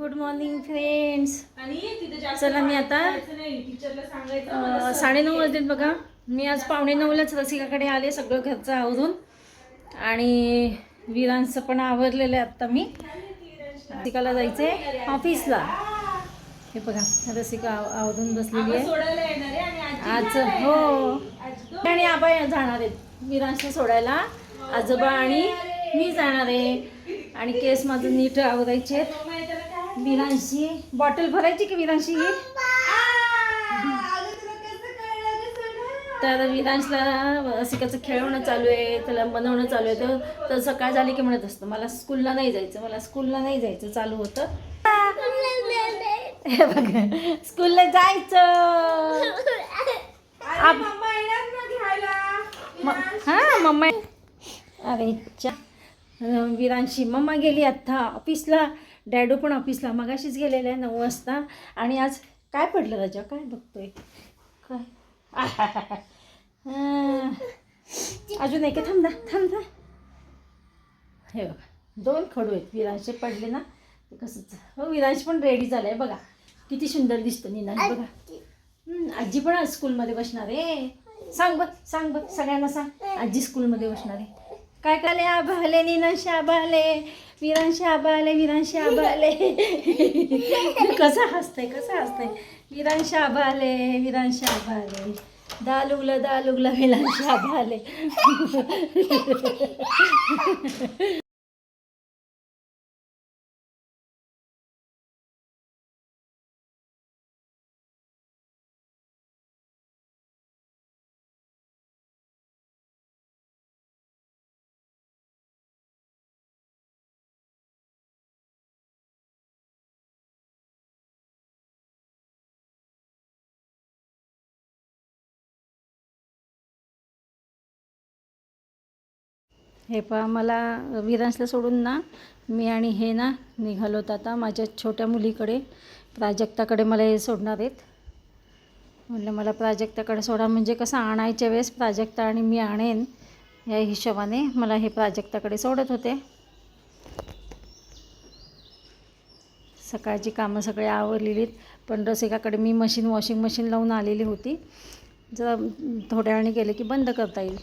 Good morning friends चला मी आता साडेनऊ वाजलेत बघा. मी आज पावणे नऊलाच रसिकाकडे आले सगळं घरचं आवरून आणि विरांचं पण आवरलेलं आहे आत्ता मी. रसिकाला जायचं आहे ऑफिसला. हे बघा रसिका आव- आवरून बसलेली आहे. आजी. हो. आणि आबा जाणार आहेत. विरांशला सोडायला. आजोबा आणि मी जाणार आहे. आणि केस माझं नीट आवरायचे आहेत. विरांशी बॉटल भरायची की विरांशी ही? तर विरांशला रसिकाचं खेळवणं चालू आहे त्याला बनवणं चालू आहे. तर तर सकाळ झाली की म्हणत असतं मला स्कूलला नाही जायचं मला स्कूलला नाही जायचं चालू होतं. हे बघ स्कूलला जायचं. हा मम्मा अरे विरांशी मम्मा गेली आत्ता ऑफिसला डॅडू पण ऑफिसला मगाशीच गेलेला आहे नऊ वाजता. आणि आज काय पडलं राजा? काय बघतोय? काय? अजून एक आहे, थांब ना थांब ना. हे बघा. दोन खडू आहेत. विरांशे पडले ना. ते कसंच. हो विरांश पण रेडी झालं आहे बघा. किती सुंदर दिसतं निनाश बघा. आजी पण आज स्कूलमध्ये बसणार आहे. सांग बघ सांग बघ सगळ्यांना सांग. आजी स्कूलमध्ये बसणार आहे. काय काले आभाले निनाश आबाले विरांशी आबाले विरांशी आबाले कसं हसतंय कसं हसतंय? विरांशी आबाले विरांशी आबाले दालुगला दालुगला विरांशी आबाले हे पहा मला विरांसला सोडून ना मी आणि हे ना निघालो होतं आता माझ्या छोट्या मुलीकडे. प्राजक्ताकडे मला हे सोडणार आहेत. म्हणलं मला प्राजक्ताकडे सोडा. म्हणजे कसं आणायच्या वेळेस प्राजक्ता आणि मी आणेन या हिशोबाने मला हे प्राजक्ताकडे सोडत होते. सकाळची कामं सगळे आवरलेलीत पण रसिकाकडे मी मशीन वॉशिंग मशीन लावून आलेली होती. जरा थोड्या वेळाने गेले की बंद करता येईल.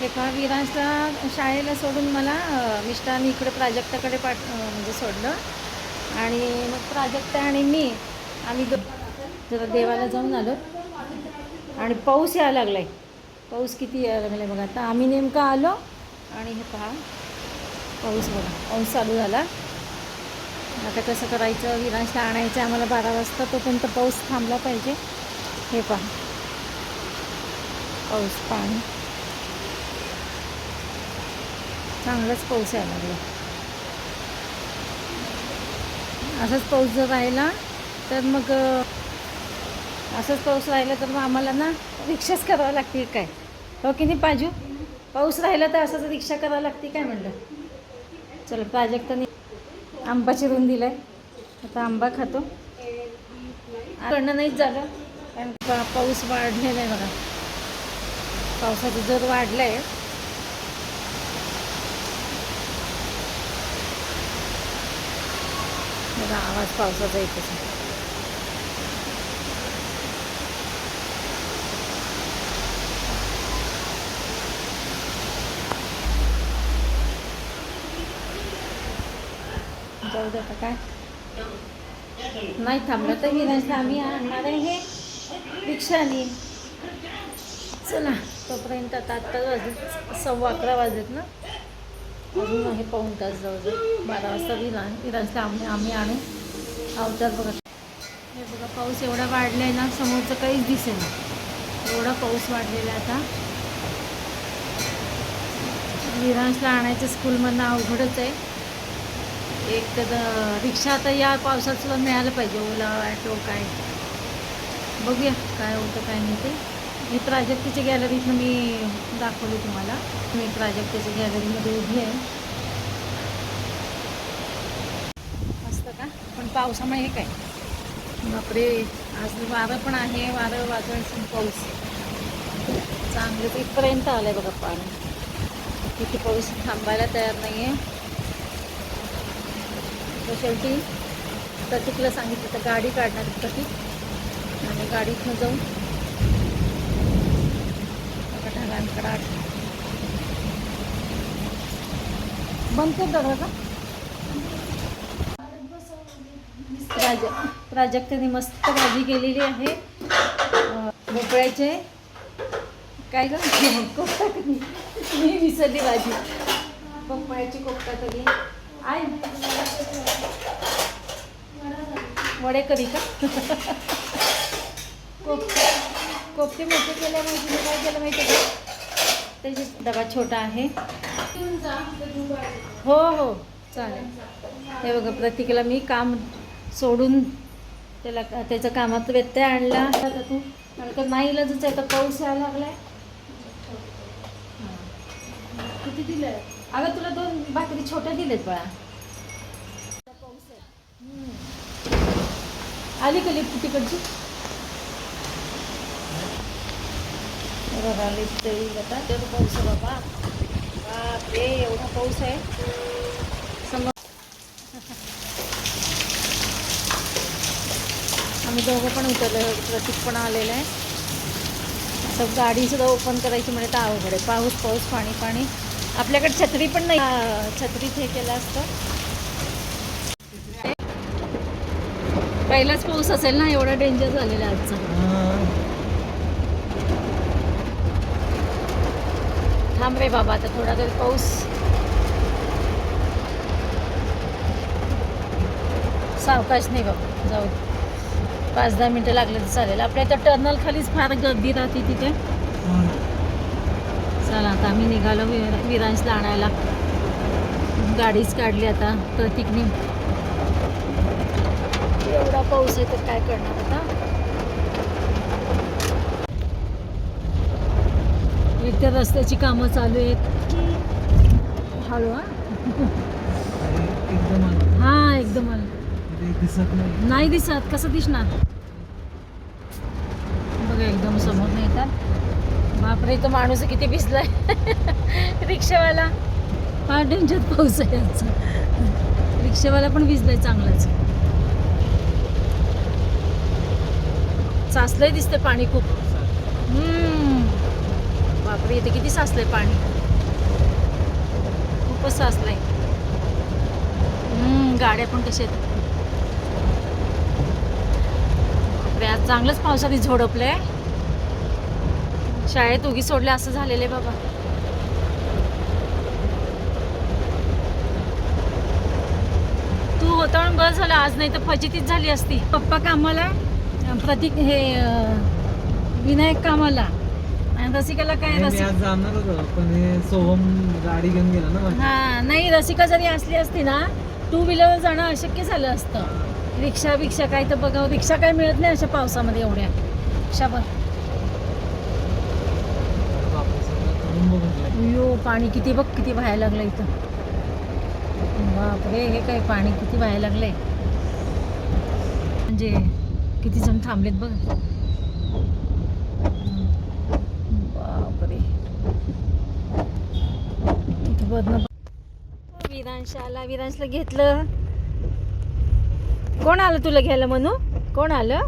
हे पहा शाळेला सोडून मला अं, मिस्टरांनी इकडे प्राजक्ताकडे पाठ म्हणजे सोडलं. आणि मग प्राजक्ता आणि मी आम्ही दो जरा देवाला जाऊन आलो. आणि पाऊस यायला लागला आहे पाऊस किती यायला लागला आहे बघा. आता आम्ही नेमकं आलो आणि हे पहा. पाऊस बघा. पाऊस चालू झाला. आता कसं करायचं? विरांशला आणायचं आम्हाला बारा वाजता. तोपर्यंत पाऊस थांबला पाहिजे. हे पहा. पाऊस पाणी. चांगलाच पाऊस यायला लागला. असाच पाऊस जर राहिला तर मग असाच पाऊस राहिला तर मग आम्हाला ना रिक्षाच करावं लागते काय? हो की नाही पाजू? पाऊस राहिला तर असंच रिक्षा करावं लागते काय म्हणलं? चल प्राजक्ताने आंबा चिरून दिला आहे आता आंबा खातो. कडनं नाहीच झालं कारण पा पाऊस वाढलेला आहे बघा. पावसाचा जोर वाढला आहे बघा आवाज पावसाचा येतच आहे. जाऊ दे आता काय? नाही थांबलं तर विनाशला आम्ही आणणार आहे हे. रिक्षाने चला तोपर्यंत आता आत्ता वाजत सव्वा अकरा वाजत ना. अजून आहे पाऊण तास जवळजवळ. बारा वाजता विरा विराजला आम्ही आम्ही आणू. अवतार बघा. हे बघा पाऊस एवढा वाढला आहे ना समोरचं काहीच दिसेना. एवढा पाऊस वाढलेला आहे आता. विरांशला आणायचं स्कूलमधनं अवघडच आहे. एक तर रिक्षा आता या पावसात सुद्धा मिळालं पाहिजे. ओला ॲटो काय बघूया काय होतं काय नाही ते. ही प्राजक्तीच्या गॅलरीतनं मी दाखवली तुम्हाला. मी प्राजक्तीच्या गॅलरीमध्ये उभी आहे. मस्त का? पण पावसामुळे हे काय? बापरे आज वारं पण आहे वारं वाजवायचं पाऊस. चांगलं इथपर्यंत आलं आहे बघा पाणी. तिथे पाऊस थांबायला तयार नाही आहे तर शेवटी प्रतीकला सांगितलं तर गाडी काढणार प्रतीक. आणि गाडीतनं जाऊन ढगांकडा बंद कर का? प्राज प्राजक्ताने मस्त भाजी केलेली आहे. भोपळ्याचे. काय ग? कोफ्ता कधी मी विसरली भाजी. भोपळ्याची कोफ्ता कधी आय वडे कधी का? कोफ्ते कोफ्ते मोठे केल्या माहिती काय केलं माहिती का? त्याची डबा छोटा आहे. हो हो चालेल. हे बघा प्रत्येकाला मी काम सोडून त्याला त्याच्या कामात व्यत्यय आणला. तर तू कारण का नाही इलाजच आहे तर पाऊस यायला लागलाय. किती दिलं अगं तुला दोन भाकरी छोट्या दिलेत बाळा. पाऊस आहे आली का लिफ्ट तिकडची? बघा लिफ्ट येईल आता तेवढं पाऊस आहे बाबा बापरे एवढा पाऊस आहे आम्ही दोघं पण उतरलो प्रतीक पण आलेलं आहे. आता गाडी सुद्धा ओपन करायची म्हणजे तर अवघड आहे. पाऊस पाऊस पाणी पाणी. आपल्याकडे छत्री पण नाही. छत्रीत हे केलं असतं. पहिलाच पाऊस असेल ना एवढा डेंजर झालेला आजचा. थांब रे बाबा आता थोडा तरी पाऊस. सावकाश नाही बाबा जाऊ पाच दहा मिनटं लागले तर चालेल. आपल्या इथं टर्नल खालीच फार गर्दी राहते तिथे. चला आता आम्ही निघालो विरा विरांशला आणायला. गाडीच काढली आता प्रतीकने. एवढा पाऊस आहे तर काय करणार आता? एक तर रस्त्याची कामं चालू आहेत. हळू हा. एकदम हा एकदम आलं. दिसत नाही. दिसत कसं दिसणार? बघा एकदम समोर नाही येतात. बापरे तो माणूस किती भिजलाय रिक्षावाला. हा डेंजर पाऊस आहे याचा. रिक्षावाला पण भिजलाय चांगलाच. साचलंय दिसतंय पाणी खूप. हम्म. बापरे इथे किती साचलंय पाणी? खूपच साचलंय. गाड्या पण कशा आहेत? बापरे, आज चांगलंच पावसाने झोडपलंय. शाळेत उगी सोडले असं झालेलं आहे बाबा. तू होता म्हणून बरं झालं आज नाही तर फजितीच झाली असती. पप्पा कामाला प्रतीक हे विनायक कामाला. आणि रसिकाला काय मी रसिक आज जाणार होतो पण हे सोहम गाडी घेऊन गेला ना माझी. हा नाही रसिका जरी असली असती ना टू व्हीलरवर जाणं अशक्य झालं असतं. रिक्षा बिक्षा काय तर बघावं. रिक्षा काय मिळत नाही अशा पावसामध्ये एवढ्या. रिक्षा बघ. बापरे, सगळं. अयो पाणी किती बघ किती व्हायला लागलं इथं. बापरे हे काय पाणी किती व्हायला लागलंय. म्हणजे किती जण थांबलेत बघ बापरे किती बदन विरांश आला विरांशला घेतलं. कोण आलं तुला घ्यायला म्हणू कोण आलं?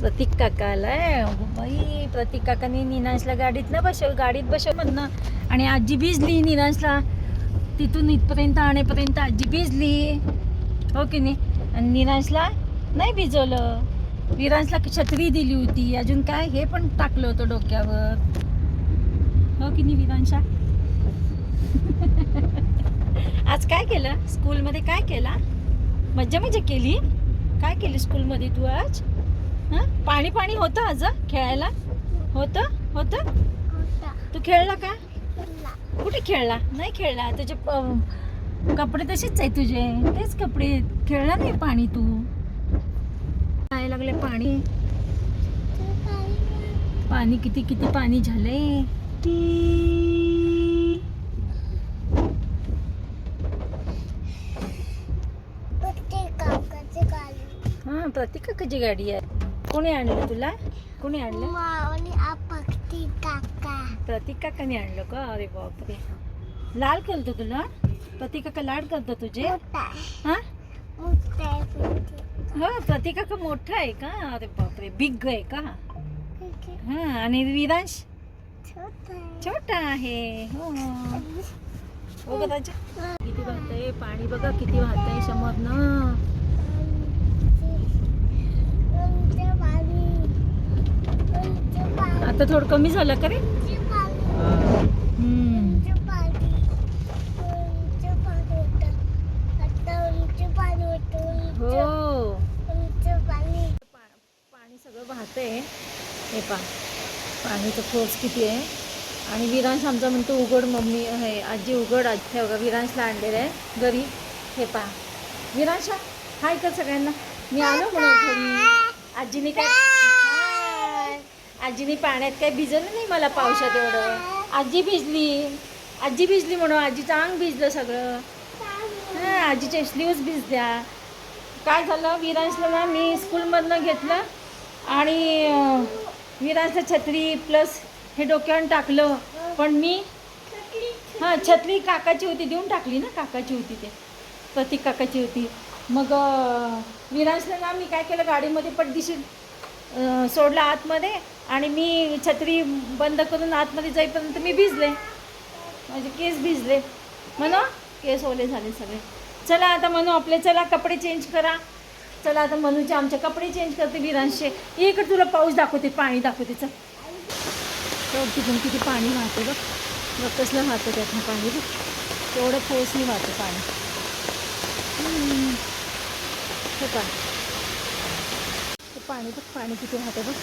प्रतीक काका आलाय. बाई प्रतीक काकाने निनांशला गाडीत ना बसव गाडीत बसव म्हणणं. आणि आजी भिजली निनांशला. तिथून इथपर्यंत आणेपर्यंत आजी भिजली. हो की नाही? आणि निरांशला नाही भिजवलं. विरांशला छत्री दिली होती. अजून काय? हे पण टाकलं होतं डोक्यावर. हो की नाही विरांशा? आज काय केलं? स्कूलमध्ये काय केला? मज्जा मजा केली? काय केली स्कूलमध्ये तू आज? हां? पाणी पाणी होतं आज? खेळायला? होतं? होतं? तू खेळला का? कुठे खेळला? नाही खेळला. तुझे कपडे तसेच आहे तुझे. तेच कपडे. खेळला नाही पाणी तू? काय लागले पाणी. पाणी किती किती पाणी झालंय हा प्रतीक काकाची गाडी आहे. कोणी आणलं तुला? कोणी आणलं? प्रतीक काकाने आणलं का? अरे बापरे. लाल करतो तुला? प्रतीक काका लाड करतो तुझे? हा? हो प्रतिका का मोठा आहे का? अरे बापरे बिग आहे का? हा आणि विरांश? छोटा आहे. हो. हो का ताजा? किती वाहतंय? पाणी बघा किती वाहतंय समोरनं. आता थोडं कमी झालं का रे. हो पाणी सगळं वाहतंय. हे पा पाणीचं फोर्स किती आहे? आणि विरांश आमचा म्हणतो उघड मम्मी हे आजी उघड आज ठेव विरांशला आणलेलं आहे घरी. हे पा. विरांश हाय कर सगळ्यांना? मी आलो म्हणून आजीने काय आजीने पाण्यात काय भिजलं नाही मला पावसात एवढं. आजी भिजली. आजी भिजली म्हणून आजीचं अंग भिजलं सगळं. हां आजीच्या स्लीव्स भिजल्या. काय झालं? विरांशला ना मी स्कूलमधनं घेतलं आणि अं, विरांशला छत्री प्लस हे डोक्यावर टाकलं. पण मी हां छत्री काकाची होती देऊन टाकली ना काकाची होती ते. प्रतीक काकाची होती. मग अं, विरांशला ना मी काय केलं? गाडीमध्ये पट दिशी सोडलं आतमध्ये. आणि मी छत्री बंद करून आतमध्ये जाईपर्यंत मी भिजले. माझे केस भिजले. म्हणा केस ओले झाले सगळे. चला आता म्हणू आपले चला कपडे चेंज करा. चला आता मनूचे आमचे कपडे चेंज करते विरांशे. इकडे तुला पाऊस दाखवते पाणी दाखवते चल. तिथून किती पाणी वाहते बघ. बघ कसलं वाहतं त्यातनं पाणी बघ. तेवढं फोर्सनी वाहतं पाणी. हे पाणी ते पाणी बघ पाणी किती वाहतं बघ.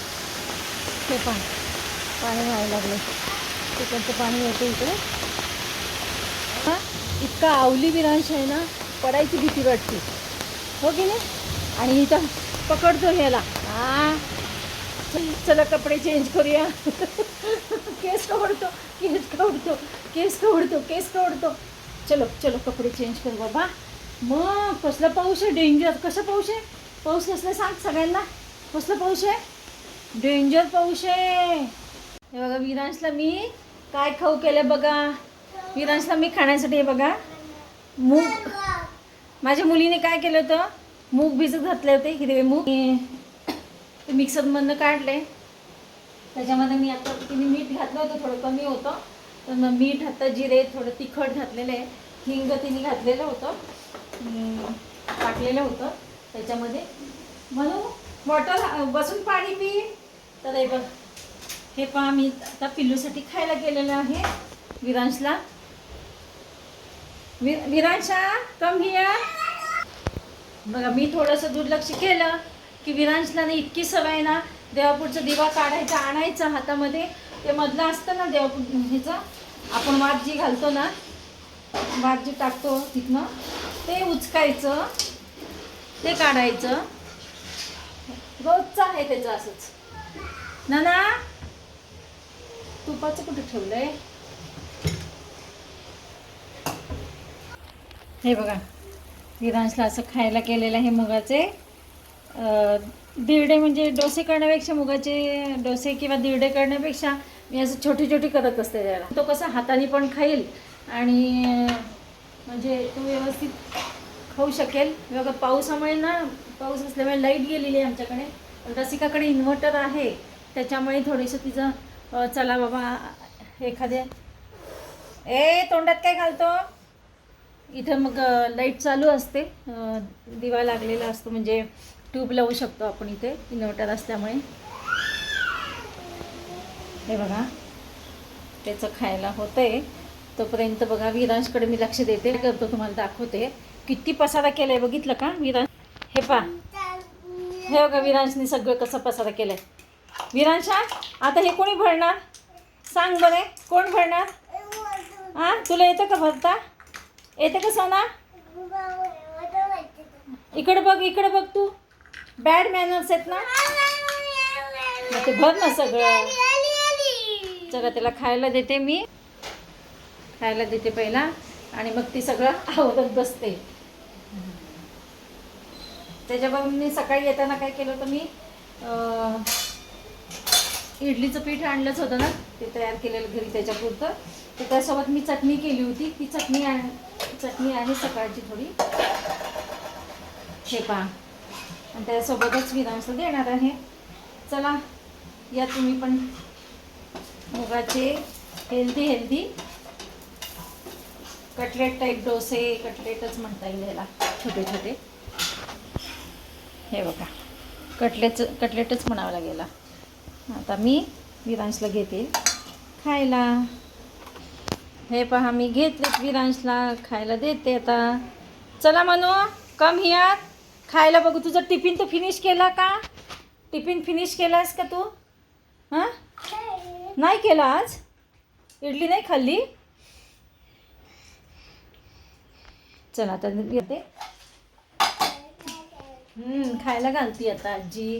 हे पाणी. पाणी व्हायला लागलं तिकडचं पाणी येतं इकडे. हा? इतका आवली विरांश आहे ना पडायची भीती वाटते. हो की नाही? आणि इथं पकडतो ह्याला. हां? चला कपडे चेंज करूया. केस कवडतो केस कवडतो केस कवडतो केस कवडतो. चलो चलो कपडे चेंज करू बाबा. मग कसला पाऊस आहे? डेंजर कसं पाऊस आहे? पाऊस कसला सांग सगळ्यांना. कसलं पाऊस आहे? डेंजर पाऊस आहे. हे बघा विरांशला मी काय खाऊ केलं बघा. विरांशला मी खाण्यासाठी हे बघा. मूग. माझ्या मुलीने काय केलं होतं? मूग भिजत घातले होते. हिरवे मूग. ते- ते मिक्सरमधनं काढले त्याच्यामध्ये मी आता तिने मीठ घातलं होतं थोडं कमी होतं. तर मग मीठ आता जिरे थोडं तिखट घातलेलं आहे. हिंग तिने घातलेलं होतं. टाकलेलं होतं. त्याच्यामध्ये म्हणून बॉटल बसून पाणी पी. तर हे बघ हे पहा मी आता पिल्लूसाठी खायला गेलेलं आहे विरांशला. वि विरांशा कम हिअर बघा मी थोडंसं दुर्लक्ष केलं की विरांशला ना इतकी सवय आहे ना देवापूरचा दिवा काढायचा आणायचा हातामध्ये. ते मधलं असतं ना देवापूर ह्याचा आपण वाट जी घालतो ना वाट जी टाकतो तिथनं ते उचकायचं ते काढायचं. रोजचं आहे त्याचं असंच. ना ना तुपाचं कुठे ठेवलंय? हे बघा विरांशला असं खायला केलेलं आहे मुगाचे. दिरडे म्हणजे डोसे करण्यापेक्षा मुगाचे डोसे किंवा दिरडे करण्यापेक्षा मी असं छोटी छोटी करत असते त्याला. तो कसा हाताने पण खाईल आणि म्हणजे तो व्यवस्थित खाऊ शकेल. बघा पावसामुळे ना पाऊस असल्यामुळे लाइट गेलेली आहे आमच्याकडे. रसिकाकडे इन्व्हर्टर आहे. त्याच्यामुळे थोडीशी तिचं चला बाबा एखाद्या ए तोंडात काय घालतो? इथं मग लाइट चालू असते. दिवा लागलेला असतो म्हणजे ट्यूब लावू शकतो आपण इथे. इन्व्हर्टर असल्यामुळे. हे बघा. त्याचं खायला होतंय. तोपर्यंत बघा विरांशकडे मी लक्ष देते. करतो तुम्हाला दाखवते. किती पसारा केलाय बघितलं का विरांश? हे पा हे बघा विरांशने सगळं कसं पसारा केलंय. विरांशा आता हे कोणी भरणार? सांग बरे कोण भरणार? हां तुला येतं का भरता? येते का सोना? इकडं बघ इकडं बघ तू. बॅड मॅनर्स आहेत ना? मग ते भर ना सगळं. चला त्याला खायला देते मी. खायला देते पहिला. आणि मग ती सगळं आवडत बसते. त्याच्याबरोबर मी सकाळी येताना काय केलं होतं मी? इडलीचं पीठ आणलंच होतं ना ते तयार केलेलं घरी त्याच्यापुरतं. तर त्यासोबत मी चटणी केली होती. ती चटणी आहे चटणी आहे सकाळची थोडी शेपा. आणि त्यासोबतच विरांशला देणार आहे. चला या तुम्ही पण मुगाचे हेल्दी हेल्दी कटलेट टाईप डोसे कटलेटच म्हणता येईल याला. छोटे छोटे. हे बघा. कटलेट कटलेटच म्हणावं लागेल आता मी विरांशला घेते. खायला. हे पहा मी घेतलेत विरांशला. खायला देते आता. चला म्हणू कम हियात खायला बघू तुझं टिफिन तर फिनिश केला का? टिफिन फिनिश केलास का तू? हां? नाही केला आज? इडली नाही खाल्ली? चला आता घेते खायला घालती आता आजी.